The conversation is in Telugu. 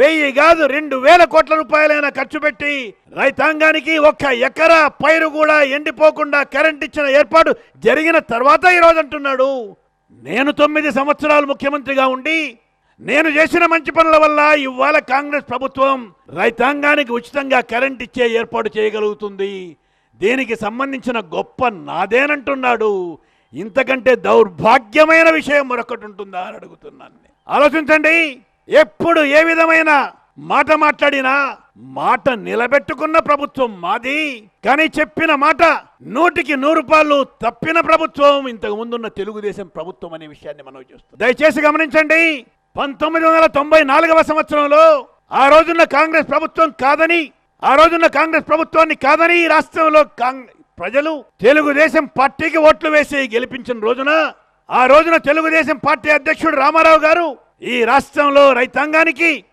వెయ్యి కాదు రెండు వేల కోట్ల రూపాయలైనా ఖర్చు పెట్టి రైతాంగానికి ఒక్క ఎకరా పైరు కూడా ఎండిపోకుండా కరెంట్ ఇచ్చిన ఏర్పాటు జరిగిన తర్వాత ఈరోజు అంటున్నాడు. నేను తొమ్మిది సంవత్సరాలు ముఖ్యమంత్రిగా ఉండి నేను చేసిన మంచి పనుల వల్ల ఇవాళ కాంగ్రెస్ ప్రభుత్వం రైతాంగానికి ఉచితంగా కరెంట్ ఇచ్చే ఏర్పాటు చేయగలుగుతుంది. దీనికి సంబంధించిన గొప్ప నాదేనంటున్నాడు. ఇంతకంటే దౌర్భాగ్యమైన విషయం మరొకటి ఉంటుందా అని అడుగుతున్నాను. ఆలోచించండి. ఎప్పుడు ఏ విధమైన మాట మాట్లాడినా మాట నిలబెట్టుకున్న ప్రభుత్వం మాది. కానీ చెప్పిన మాట నూటికి నూరు రూపాయలు తప్పిన ప్రభుత్వం ఇంతకు ముందున్న తెలుగుదేశం ప్రభుత్వం అనే విషయాన్ని మనం చూస్తాం దయచేసి గమనించండి పంతొమ్మిది వందల తొంభై నాలుగవ సంవత్సరంలో ఆ రోజున్న కాంగ్రెస్ ప్రభుత్వం కాదని ఆ రోజున్న కాంగ్రెస్ ప్రభుత్వాన్ని కాదని ఈ రాష్ట్రంలో ప్రజలు తెలుగుదేశం పార్టీకి ఓట్లు వేసి గెలిపించిన రోజున ఆ రోజున తెలుగుదేశం పార్టీ అధ్యక్షుడు రామారావు గారు ఈ రాష్ట్రంలో రైతాంగానికి